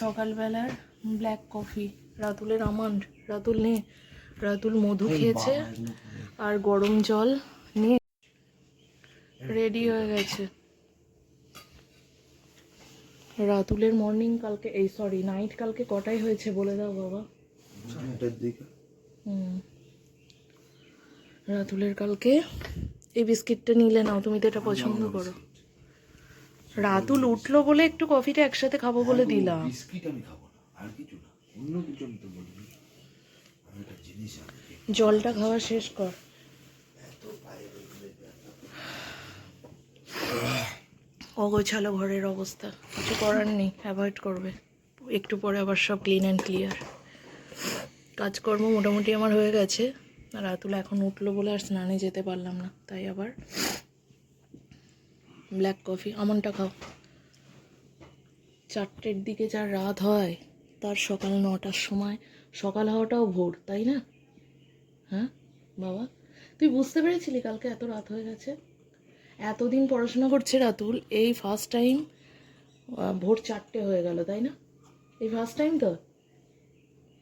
সকালবেলার black coffee রাতুলের almond Ratul নে রাতুল মধু খেয়েছে আর গরম জল নিয়ে রেডি হয়ে গেছে। রাতুলের মর্নিং কালকে এই সরি নাইট কালকে কটায় হয়েছে বলে দাও বাবা। হুম। রাতুলের কালকে এই বিস্কিটটা নিলে নাও তুমি তো এটা পছন্দ করো। রাতুল উঠল বলে একটু কফিটা একসাথে খাব বলে দিলাম। বিস্কিট আমি খাব না আর কিছু না অন্য কিছু আমি তো বলিনি। আমি একটা জিনিস আনতে জলটা খাওয়া শেষ কর। অগোছালো ঘরের অবস্থা কিছু করার নেই অ্যাভয়েড করবে। একটু পরে আবার সব ক্লিন অ্যান্ড ক্লিয়ার কাজকর্ম মোটামুটি আমার হয়ে গেছে আর রাতুল এখন উঠল বলে আর স্নানে যেতে পারলাম না তাই আবার ব্ল্যাক কফি আমনটা খাও। চারটের দিকে যার রাত হয়, তার সকাল নটার সময়। সকাল হওয়াটাও ভোর, তাই না? হ্যাঁ বাবা? তুই বুঝতে পেরেছিলি কালকে এত রাত হয়ে গেছে? এতদিন পড়াশোনা করছে রাতুল, এই ফার্স্ট টাইম ভোর চারটে হয়ে গেল, তাই না? এই ফার্স্ট টাইম তো?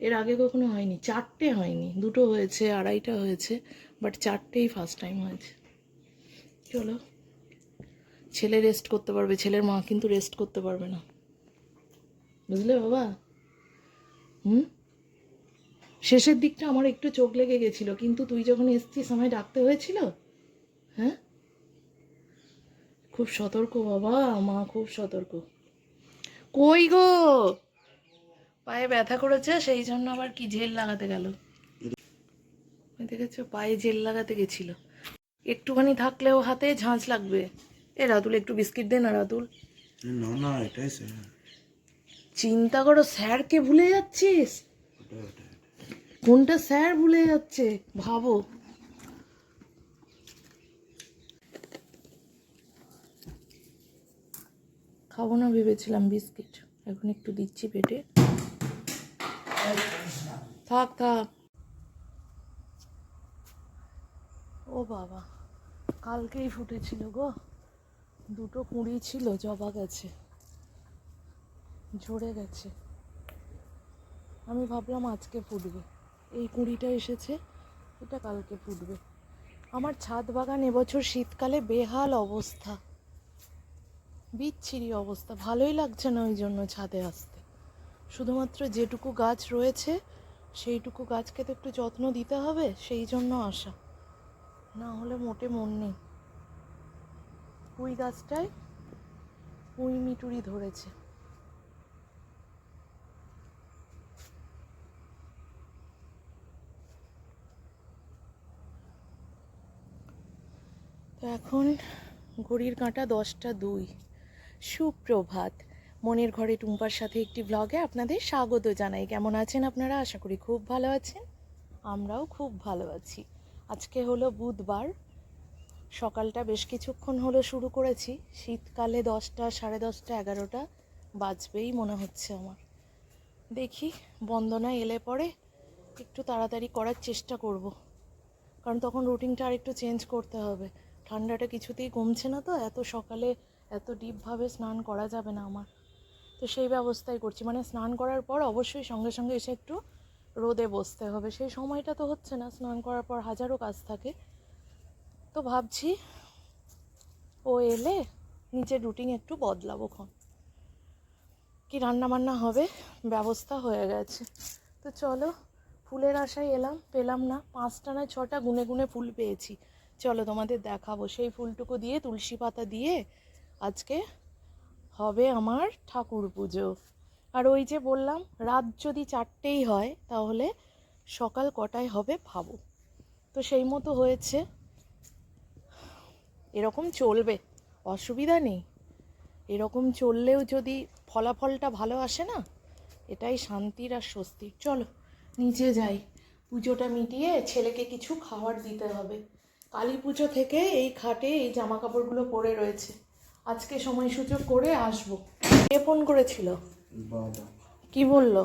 এর আগে কখনো হয়নি, চারটে হয়নি, দুটো হয়েছে, আড়াইটা হয়েছে বাট চারটেই ফার্স্ট টাইম হয়েছে। চলো। ছেলে রেস্ট করতে পারবে, ছেলের মা কিন্তু রেস্ট করতে পারবে না। বুঝলে বাবা? হুম? শেষের দিকটা আমার একটু চোখ লেগে গেছিল, কিন্তু তুই যখন এসছিস আমায় ডাকতে হয়েছিল? হ্যাঁ? খুব সতর্ক বাবা, মা খুব সতর্ক। কই গো? পায়ে ব্যথা করেছে, সেই জন্য আবার কি জেল লাগাতে গেল? দেখেছ, পায়ে জেল লাগাতে গেছিল। একটুখানি থাকলেও হাতে ঝাঁঝ লাগবে। এ রাতুল একটু বিস্কিট দে না রাতুল। না না এটাই চিন্তা করো স্যারকে ভুলে যাচ্ছিস? কোনটা স্যার ভুলে যাচ্ছে? ভাবো। খাব না ভেবেছিলাম বিস্কিট। এখন একটু দিচ্ছি পেটে। থাক থাক। ও বাবা কালকেই ফুটেছিল গো। দুটো কুঁড়ি ছিল, জবা গেছে, ঝরে গেছে। আমি ভাবলাম আজকে ফুটবে। এই কুঁড়িটা এসেছে, এটা কালকে ফুটবে। আমার ছাদ বাগান এবছর শীতকালে বেহাল অবস্থা। বিচ্ছিরি অবস্থা, ভালোই লাগছে না ওই জন্য ছাদে আসতে। শুধুমাত্র যেটুকু গাছ রয়েছে, সেইটুকু গাছকে তো একটু যত্ন দিতে হবে সেই জন্য আসা। না হলে মোটে মন নেই। পুঁই গাছটায় পুঁই মিটুরি ধরেছে। তো এখন ঘড়ির কাঁটা দশটা দুই। সুপ্রভাত। মনের ঘরে টুম্পার সাথে একটি ব্লগে আপনাদের স্বাগত জানাই। কেমন আছেন আপনারা? আশা করি খুব ভালো আছেন। আমরাও খুব ভালো আছি। আজকে হলো বুধবার সকালটা বেশ কিছুক্ষণ হলো শুরু করেছি। শীতকালে দশটা, সাড়ে দশটা, এগারোটা বাজবেই মনে হচ্ছে আমার। দেখি, বন্দনা এলে পরে একটু তাড়াতাড়ি করার চেষ্টা করব। কারণ তখন রুটিনটা আর একটু চেঞ্জ করতে হবে। ঠান্ডাটা কিছুতেই কমছে না তো, এত সকালে এত ডিপভাবে স্নান করা যাবে না আমার। তো সেই ব্যবস্থাই করছি। মানে স্নান করার পর অবশ্যই সঙ্গে সঙ্গে এসে একটু রোদে বসতে হবে। সেই সময়টা তো হচ্ছে না। স্নান করার পর হাজারো কাজ থাকে। তো ভাবছি ও এলে নিজের রুটিন একটু বদলাবো খন কি রান্না বান্না হবে? ব্যবস্থা হয়ে গেছে। তো চলো, ফুলের আশায় এলাম, পেলাম না। পাঁচটা না ছটা গুনে গুনে ফুল পেয়েছি। চলো তোমাদের দেখাবো। সেই ফুলটুকু দিয়ে, তুলসী পাতা দিয়ে আজকে হবে আমার ঠাকুর পুজো। আর ওই যে বললাম, রাত যদি চারটেই হয়, তাহলে সকাল কটায় হবে ভাবো। তো সেই মতো হয়েছে। এরকম চলবে অসুবিধা নেই। এরকম চললেও যদি ফলাফলটা ভালো আসে না এটাই শান্তির আর স্বস্তির। চলো নিচে যাই। পুজোটা মিটিয়ে ছেলেকে কিছু খাবার দিতে হবে। কালী পুজো থেকে এই খাটে এই জামা কাপড়গুলো পরে রয়েছে। আজকে সময় সুযোগ করে আসব। কে ফোন করেছিল? কি বলল?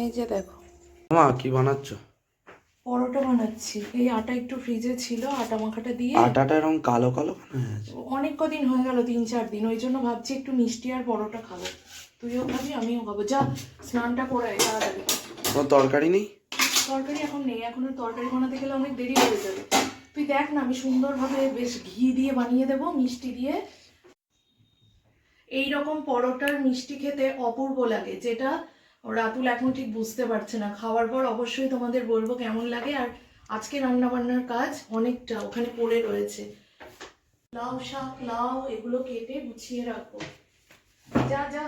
এই যে দেখো। মা কি বানাচ্ছ? পরোটা বানাচ্ছি। এই আটা একটু ফ্রিজে ছিল আটা মাখাটা দিয়ে। আটাটা এরকম কালো কালো হয়ে অনেক কদিন হয়ে গেল তিন চার দিন। ওই জন্য ভাবছি একটু মিষ্টি আর পরোটা খাব। তুইও খাবি আমিও খাব। যা স্নানটা করে তাড়াতাড়ি। কোনো তরকারি নেই? তরকারি এখন নেই। এখন আর তরকারি বানাতে গেলে অনেক দেরি হয়ে যাবে। তুই দেখ না আমি সুন্দরভাবে বেশ ঘি দিয়ে বানিয়ে দেবো মিষ্টি দিয়ে। এই রকম পরোটার মিষ্টি খেতে অপূর্ব লাগে যেটা রাতুল এখন ঠিক বুঝতে পারছে না। খাওয়ার পর অবশ্যই তোমাদের বলব কেমন লাগে। আর আজকে রান্না বান্নার কাজ অনেকটা ওখানে পড়ে রয়েছে। লাউ শাক, লাউ, এগুলো কেটে গুছিয়ে রাখব। যা যা।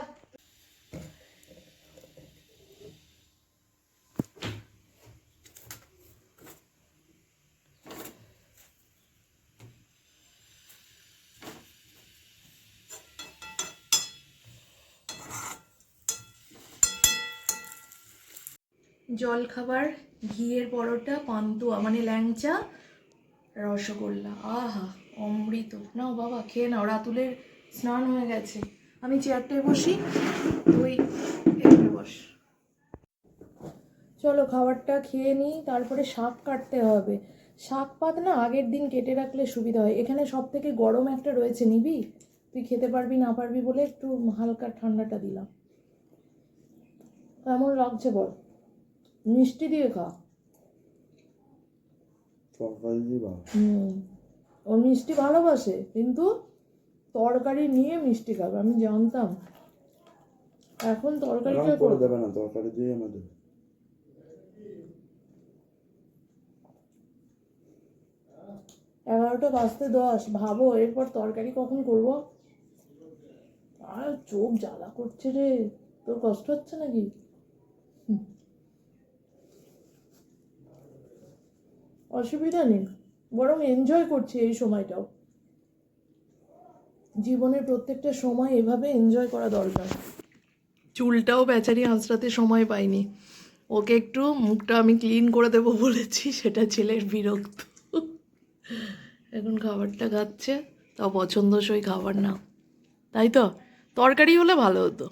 জল খাবার ঘিয়ের পরোটা, পান্তুয়া মানে ল্যাংচা, রসগোল্লা। আহা, অমৃত। নাও বাবা, খেয়ে নাও, রাতুলের স্নান হয়ে গেছে। আমি চেয়ারটায় বসি, তুই বস। চলো, খাবারটা খেয়ে নিই, তারপরে শাক কাটতে হবে। শাক পাত না আগের দিন কেটে রাখলে সুবিধা হয়। এখানে সব থেকে গরম একটা রয়েছে, নিবি? তুই খেতে পারবি, না পারবি বলে একটু হালকা ঠান্ডাটা দিলাম। কেমন লাগছে বল? মিষ্টি দিয়ে খা। তরকারি দিবা হুম। ও মিষ্টি ভালোবাসে কিন্তু তরকারি নিয়ে মিষ্টি খাবে আমি জানতাম। এখন তরকারিটা করে দেবে না তরকারি দিয়ে আমাদের এগারোটা বাজতে দশ ভাবো এরপর তরকারি কখন করব? আর চোখ জ্বালা করছে রে তোর কষ্ট হচ্ছে নাকি? অসুবিধা নেই। বরং এনজয় করছি এই সময়টাও। জীবনের প্রত্যেকটা সময় এভাবে এনজয় করা দরকার। চুলটাও বেচারি আঁচড়াতে সময় পাইনি। ওকে একটু মুখটা আমি ক্লিন করে দেবো বলেছি, সেটা ছেলের বিরক্ত। এখন খাবারটা খাচ্ছে, তাও পছন্দসই খাবার না। তাই তো? তরকারি হলে ভালো হতো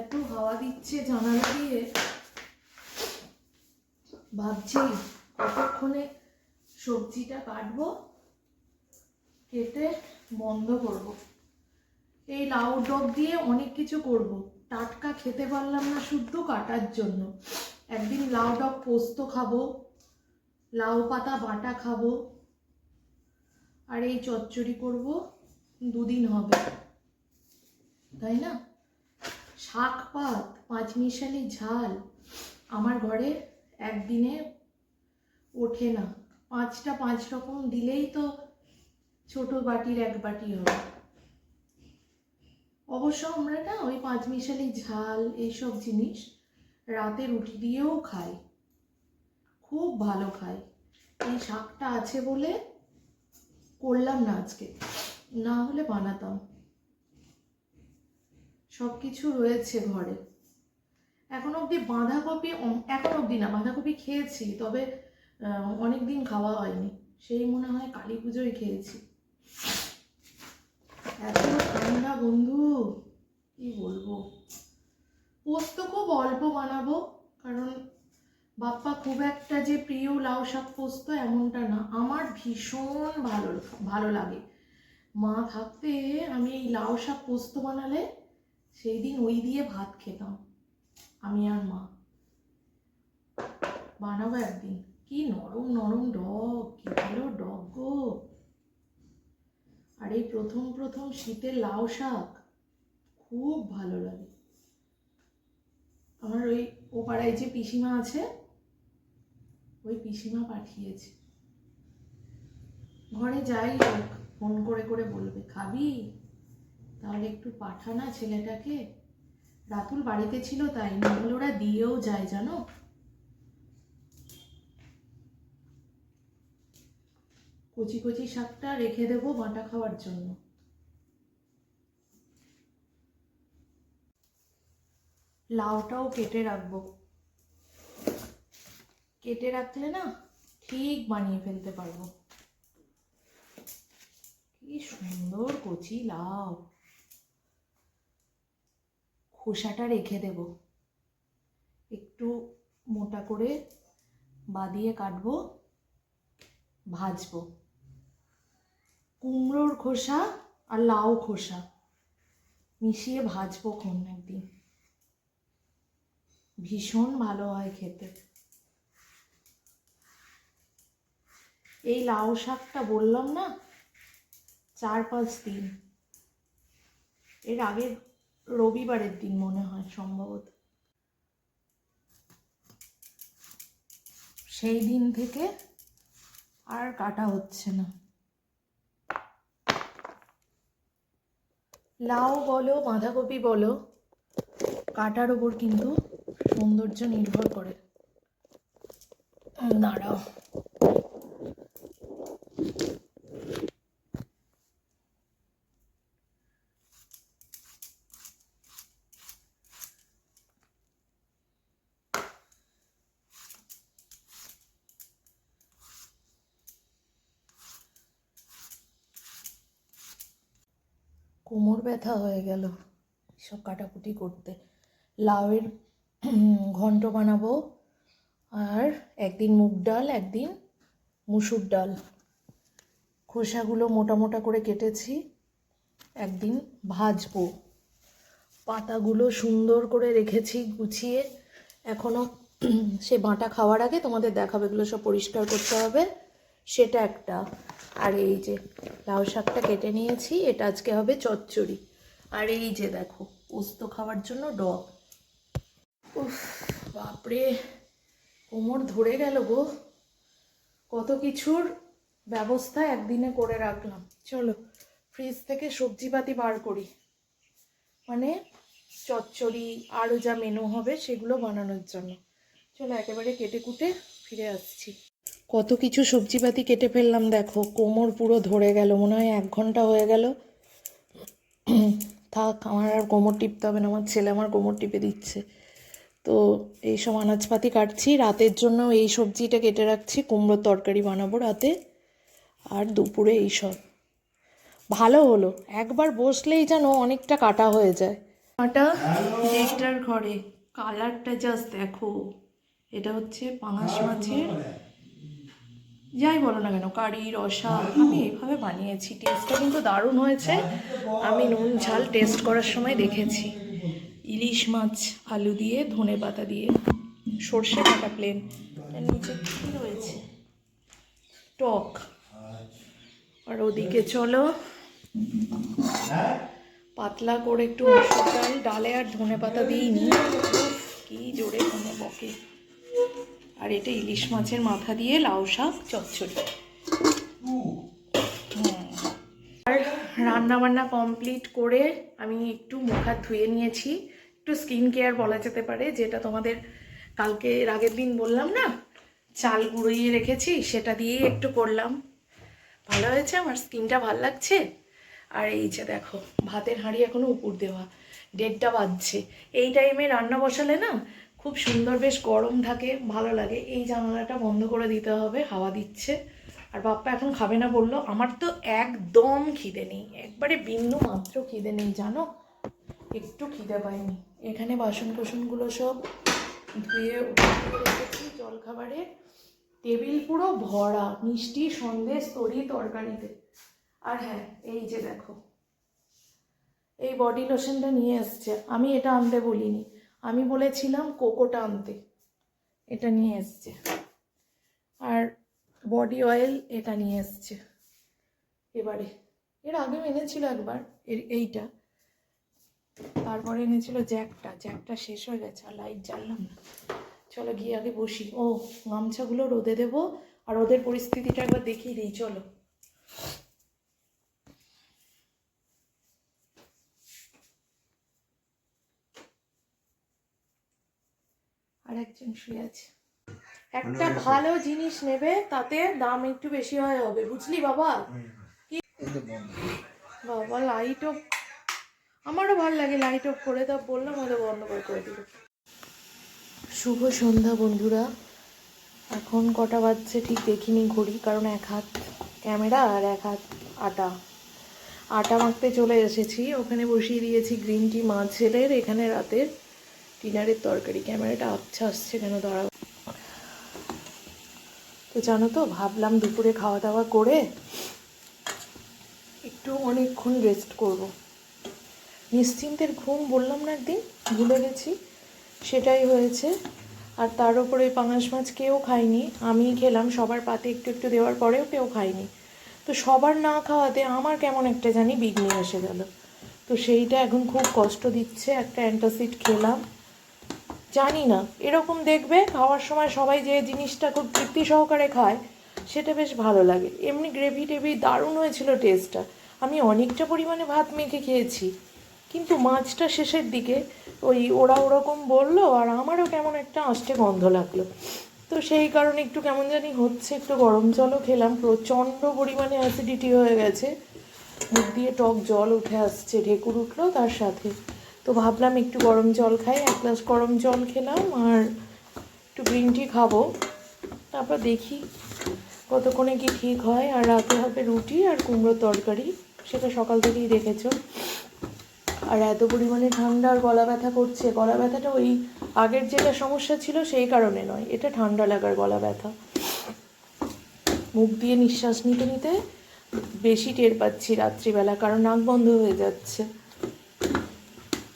এত হাওয়া দিচ্ছে জানালা দিয়ে ভাবছি কতক্ষণে সবজিটা কাটবো, কেটে বন্ধ করব। এই লাউ ডগ দিয়ে অনেক কিছু করব। টাটকা খেতে পারলাম না শুদ্ধ কাটার জন্য একদিন লাউ ডগ পোস্ত খাব, লাউ পাতা, বাটা খাব, আর এই চচ্চড়ি করব, দুদিন হবে তাই না শাক পাত পাঁচমিশালি ঝাল আমার ঘরে একদিনে ওঠে না। পাঁচটা পাঁচ রকম দিলেই তো ছোট বাটির এক বাটি হবে। অবশ্য আমরা না ওই পাঁচমিশালি ঝাল, এইসব জিনিস রাতে রুটি দিয়েও খাই। খুব ভালো খাই। এই শাকটা আছে বলে করলাম না আজকে। না হলে বানাতাম। সব কিছু রয়েছে ঘরে। এখন অবধি বাঁধাকপি এখন অবধি না, বাঁধাকপি খেয়েছি, তবে অনেক দিন খাওয়া হয়নি। সেই মনে হয় কালী পুজোয় খেয়েছি। এত ঠান্ডা বন্ধু, কি বলব? পোস্ত খুব অল্প বানাবো, কারণ বাপ্পা খুব একটা যে প্রিয় লাউ শাক পোস্ত এমনটা না, আমার ভীষণ ভালো ভালো লাগে। মা থাকতে আমি এই লাউ শাক পোস্ত বানালে সেই দিন ওই দিয়ে ভাত খেতাম, আমি আর মা। বানাবো একদিন। কি নরম নরম ডগ, কি ভালো ডগ গো। আর এই প্রথম প্রথম শীতের লাউ শাক খুব ভালো লাগে। আমার ওই ও পাড়ায় যে পিসিমা আছে, ওই পিসিমা পাঠিয়েছে। ঘরে যাই হোক, ফোন করে করে বলবে, খাবি? তাহলে একটু পাঠানা ছেলেটাকে? রাতুল বাড়িতে ছিল তাই, নাহলে দিয়েও যায়, জানো? কচি কচি শাকটা রেখে দেবো বাটা খাওয়ার জন্য। লাউটাও কেটে রাখব। কেটে রাখলে না ঠিক বানিয়ে ফেলতে পারব। কি সুন্দর কচি লাউ। খোসাটা রেখে দেব। একটু মোটা করে বাদিয়ে কাটবো, ভাজবো। কুমড়োর খোসা আর লাউ খোসা মিশিয়ে ভাজবো কোন একদিন ভীষণ ভালো হয় খেতে। এই লাউ শাকটা বললাম না, চার পাঁচ দিন। এর আগের রবিবারের দিন মনে হয় সম্ভবত। সেই দিন থেকে আর কাটা হচ্ছে না। লাউ বলো, বাঁধাকপি বলো, কাটার ওপর কিন্তু সৌন্দর্য নির্ভর করে। দাঁড়াও কোমর ব্যথা হয়ে গেল। সব কাটাকুটি করতে। লাউয়ের ঘন্ট বানাবো আর একদিন মুগ ডাল, একদিন মুসুর ডাল। খোসাগুলো মোটা মোটা করে কেটেছি, একদিন ভাজবো। পাতাগুলো সুন্দর করে রেখেছি গুছিয়ে। এখনও সে বাটা খাওয়ার আগে তোমাদের দেখাবে, এগুলো সব পরিষ্কার করতে হবে। সেটা একটা। আর এই যে লাউ শাকটা কেটে নিয়েছি, এটা আজকে হবে চচ্চড়ি। আর এই যে দেখো, পোস্ত খাওয়ার জন্য ডগ। উফ, বাপরে, কোমর ধরে গেল গো। কত কিছুর ব্যবস্থা একদিনে করে রাখলাম। চলো ফ্রিজ থেকে সবজিপাতি বার করি। মানে চচ্চড়ি, আরও যা মেনু হবে সেগুলো বানানোর জন্য। চলো, একেবারে কেটে কুটে ফিরে আসছি। কত কিছু সবজিপাতি কেটে ফেললাম, দেখো। কোমর পুরো ধরে গেল, মনে হয় এক ঘণ্টা হয়ে গেল। থাক, আমার আর কোমর টিপতে হবে না, আমার ছেলে আমার কোমর টিপে দিচ্ছে। তো এইসব আনাজপাতি কাটছি, রাতের জন্য এই সবজিটা কেটে রাখছি, কুমড়োর তরকারি বানাবো রাতে, আর দুপুরে এই সব। ভালো হলো, একবার বসলেই যেন অনেকটা কাটা হয়ে যায়। কাটা ঘরে, কালারটা জাস্ট দেখো। এটা হচ্ছে পাঙাশ মাছের যাই বলো না কেন, কারি, রসা, আমি এইভাবে বানিয়েছি টেস্টটা কিন্তু দারুণ হয়েছে। আমি নুন, ঝাল টেস্ট করার সময় দেখেছি। ইলিশ মাছ, আলু দিয়ে, ধনে পাতা দিয়ে। সর্ষে কাটা প্লেন নিচে কী রয়েছে? টক। আর ওদিকে চলো। পাতলা করে একটু ডাল আর ধনে পাতা দিই নি কি জোরে কোনো বকে। আর এটা ইলিশ মাছের মাথা দিয়ে লাউ শাক, চচ্চড়ি। আর রান্না বান্না কমপ্লিট করে আমি একটু মুখ হাত ধুয়ে নিয়েছি। একটু স্কিন কেয়ার বলা যেতে পারে, যেটা তোমাদের কালকে এর আগের দিন বললাম না? চাল গুঁড়িয়ে রেখেছি, সেটা দিয়েই একটু করলাম। ভালো হয়েছে? আমার স্কিনটা ভালো লাগছে? আর এই যে দেখো, ভাতের হাঁড়ি এখনও উপর দেওয়া। দেড়টা বাজছে। এই টাইমে রান্না বসালে না খুব সুন্দর, বেশ গরম থাকে, ভালো লাগে। এই জানালাটা বন্ধ করে দিতে হবে, হাওয়া দিচ্ছে। আর বাপ্পা এখন খাবে না বলল, আমার তো একদম খিদে নেই। একবারে বিন্দু মাত্র খিদে নেই, জানো? একটু খিদে পাইনি। এখানে বাসন কোসনগুলো সব ধুয়ে রেখেছি জলখাবারে। টেবিল পুরো ভরা, মিষ্টি সন্দেশ তরি তরকারিতে। আর হ্যাঁ এই যে দেখো। এই বডি লোশনটা নিয়ে এসছে। আমি এটা আনতে বলিনি। আমি বলেছিলাম কোকোটা আনতে। এটা নিয়ে এসছে। আর বডি অয়েল এটা নিয়ে এসছে। এবারে, এর আগেও এনেছিল একবার, এর এইটা। তারপরে এনেছিল জ্যাকটা। জ্যাকটা শেষ হয়ে গেছে, আর লাইট জ্বাললাম না। চলো গিয়ে আগে বসি। ও, গামছাগুলো রোদে দেবো, আর ওদের পরিস্থিতিটা একবার দেখিয়ে দিই, চলো। আর একজন শুয়ে আছে। একটা ভালো জিনিস নেবে তাতে দাম একটু বেশি হয় হবে বুঝলি বাবা? বাবা লাইট অফ আমারও ভালো লাগে লাইট অফ করে তা বললাম হয়তো বন্ধ করে করে দিল। শুভ সন্ধ্যা বন্ধুরা। এখন কটা বাজছে ঠিক দেখিনি ঘড়ি কারণ এক হাত ক্যামেরা আর এক হাত আটা। আটা মাখতে চলে এসেছি ওখানে বসিয়ে দিয়েছি গ্রিন টি মাছ ছেলের এখানে রাতের ডিনারের তরকারি, ক্যামেরাটা আচ্ছা আসছে কেন? দাঁড়াও। তো জানো তো, ভাবলাম দুপুরে খাওয়া দাওয়া করে একটু অনেকক্ষণ রেস্ট করব। নিশ্চিন্তের ঘুম বললাম না একদিন, ভুলে গেছি, সেটাই হয়েছে। আর তার উপরে ওই পাঙাশ মাছ কেউ খায়নি, আমি খেলাম, সবার পাতে একটু একটু দেওয়ার পরেও কেউ খায়নি। তো সবার না খাওয়াতে আমার কেমন একটা জানি বিঘ্নি এসে গেল। তো সেইটা এখন খুব কষ্ট দিচ্ছে, একটা অ্যান্টাসিড খেলাম। জানি না। এরকম দেখবে, খাওয়ার সময় সবাই যে জিনিসটা খুব তৃপ্তি সহকারে খায়, সেটা বেশ ভালো লাগে। এমনি গ্রেভি টেভি দারুণ হয়েছিল টেস্টটা আমি অনেকটা পরিমাণে ভাত মেখে খেয়েছি। কিন্তু মাছটা শেষের দিকে ওই ওরা ওরকম বলল, আর আমারও কেমন একটা আষ্টে গন্ধ লাগল। তো সেই কারণে একটু কেমন জানি হচ্ছে, একটু গরম জলও খেলাম। প্রচণ্ড পরিমাণে অ্যাসিডিটি হয়ে গেছে। মুখ দিয়ে টক জল উঠে আসছে, ঢেকুর উঠল তার সাথে। তো ভাবলাম একটু গরম জল খাই, এক গ্লাস গরম জল খেলাম আর একটু গ্রিন টি খাব। তারপর দেখি কতক্ষণে কি ঠিক হয়, আর রাতে হবে রুটি আর কুমড়োর তরকারি, সেটা সকাল থেকেই দেখেছ। আর এত পরিমাণে ঠান্ডা আর গলা ব্যথা করছে। গলা ব্যথাটা ওই আগের যেটা সমস্যা ছিল সেই কারণে নয়, এটা ঠান্ডা লাগার গলা ব্যথা। মুখ দিয়ে নিঃশ্বাস নিতে নিতে বেশি টের পাচ্ছি রাত্রিবেলা, কারণ নাক বন্ধ হয়ে যাচ্ছে।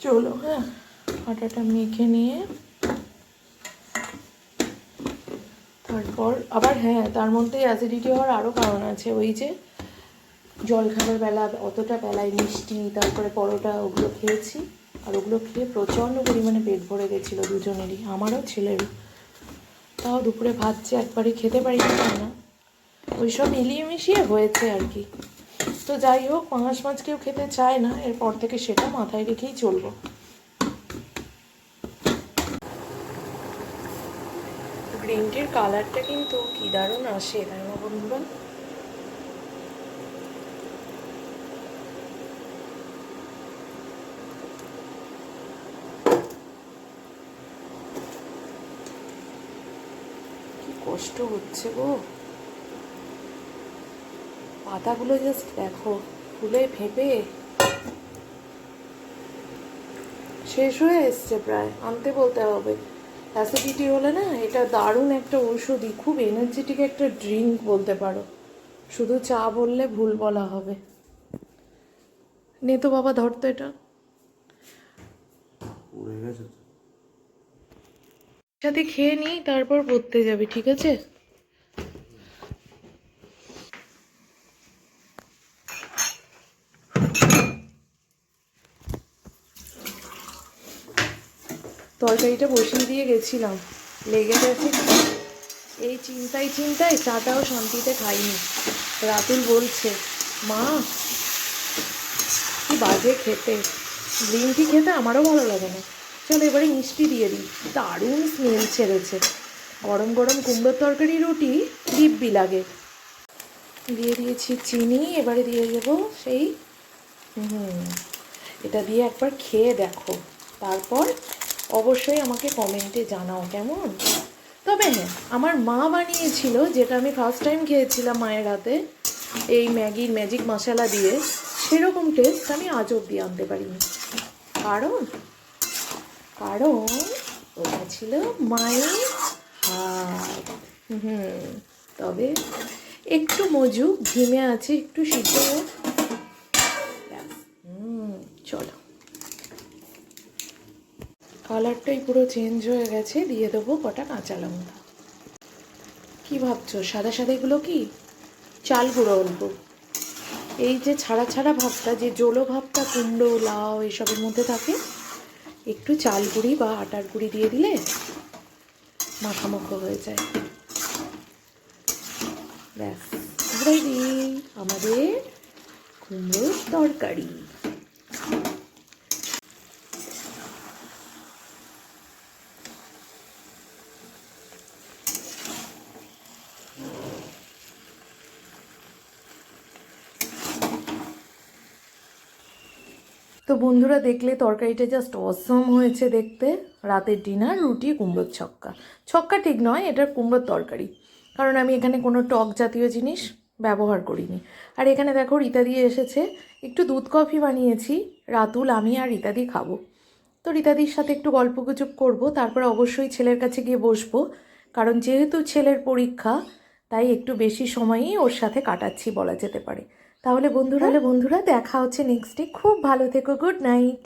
চলো হ্যাঁ। আটাটা মেখে নিয়ে, তারপর, আবার হ্যাঁ তার মধ্যে অ্যাসিডিটি হওয়ার আরও কারণ আছে। ওই যে জল খাবার বেলা, অতটা বেলায় মিষ্টি, তারপরে পরোটা, ওগুলো খেয়েছি। আর ওগুলো খেয়ে প্রচণ্ড পরিমাণে পেট ভরে গেছিল দুজনেরই, আমারও ছেলেরও। তাও দুপুরে ভাত যে খেতে পারি না। ওই সব মিলিয়ে মিশিয়ে হয়েছে আর কি। তো যাই হোক, পাঙাশ মাছ কেউ খেতে চায় না, এরপর থেকে সেটা মাথায় রেখেই চলবো। গ্রিন টির কালারটা কিন্তু কি দারুণ আসে, তাই না বন্ধুরা? কি কষ্ট হচ্ছে গো। পাতাগুলো জাস্ট দেখো ফুলে ফেপে শেষ হয়ে এসছে প্রায় আনতে বলতে হবে। অ্যাসিডিটি হলে না এটা দারুণ একটা ঔষধি খুব এনার্জেটিক একটা ড্রিঙ্ক বলতে পারো। শুধু চা বললে ভুল বলা হবে। নে তো বাবা ধরতো এটা। সাথে খেয়ে নিই তারপর পড়তে যাবি ঠিক আছে? তরকারিটা বসিয়ে দিয়ে গেছিলাম। লেগে গেছে। এই চিন্তায় চিন্তায় চাটাও শান্তিতে খাইনি। রাতুল বলছে, মা, কি বাজে খেতে। গ্রিন টি খেতে আমারও ভালো লাগে না। চলো এবারে মিষ্টি দিয়ে দিই। দারুণ স্মেল ছেড়েছে। গরম গরম কুমড়োর তরকারি, রুটি, দিব্যি লাগে। দিয়ে দিয়েছি চিনি, এবারে দিয়ে দেবো সেই, হুম, এটা দিয়ে একবার খেয়ে দেখো। তারপর অবশ্যই আমাকে কমেন্টে জানাও, কেমন? তবে হ্যাঁ আমার মা বানিয়েছিল, যেটা আমি ফার্স্ট টাইম খেয়েছিলাম মায়ের হাতে, এই ম্যাগির ম্যাজিক মশলা দিয়ে, সেরকম টেস্ট আমি আজ অব্দি আনতে পারিনি। কারণ কারণ ওটা ছিল মায়ের হাত। হুম, তবে একটু মজু ঘিমে আছে, একটু হোক। হুম, চলো। কালারটাই পুরো চেঞ্জ হয়ে গেছে, দিয়ে দেবো কটা কাঁচা লঙ্কা। কি ভাবছ, সাদা সাদাগুলো কি? চাল গুঁড়ো অল্প। এই যে ছাড়া ছাড়া ভাবটা, যে জোলো ভাবটা, কুমড়ো, লাউ এসবের মধ্যে থাকে, একটু চাল গুঁড়ি বা আটার গুঁড়ি দিয়ে দিলে মাখামাখো হয়ে যায়। ব্যাস রেডি আমাদের কুমড়োর তরকারি। তো বন্ধুরা দেখলে তরকারিটা জাস্ট অসম হয়েছে দেখতে। রাতের ডিনার রুটি, কুমড়োর ছক্কা। ছক্কা ঠিক নয়, এটা কুমড়োর তরকারি। কারণ আমি এখানে কোনো টক জাতীয় জিনিস ব্যবহার করিনি। আর এখানে দেখো রীতাদি এসেছে, একটু দুধ কফি বানিয়েছি, রাতুল, আমি আর রীতাদি খাব। তো রীতাদির সাথে একটু গল্প গুজব করব, তারপর অবশ্যই ছেলের কাছে গিয়ে বসবো। কারণ যেহেতু ছেলের পরীক্ষা, তাই একটু বেশি সময়ই ওর সাথে কাটাচ্ছি বলা যেতে পারে। তাহলে বন্ধুরা? বন্ধুরা দেখা হচ্ছে নেক্সট ডে খুব ভালো থেকো গুড নাইট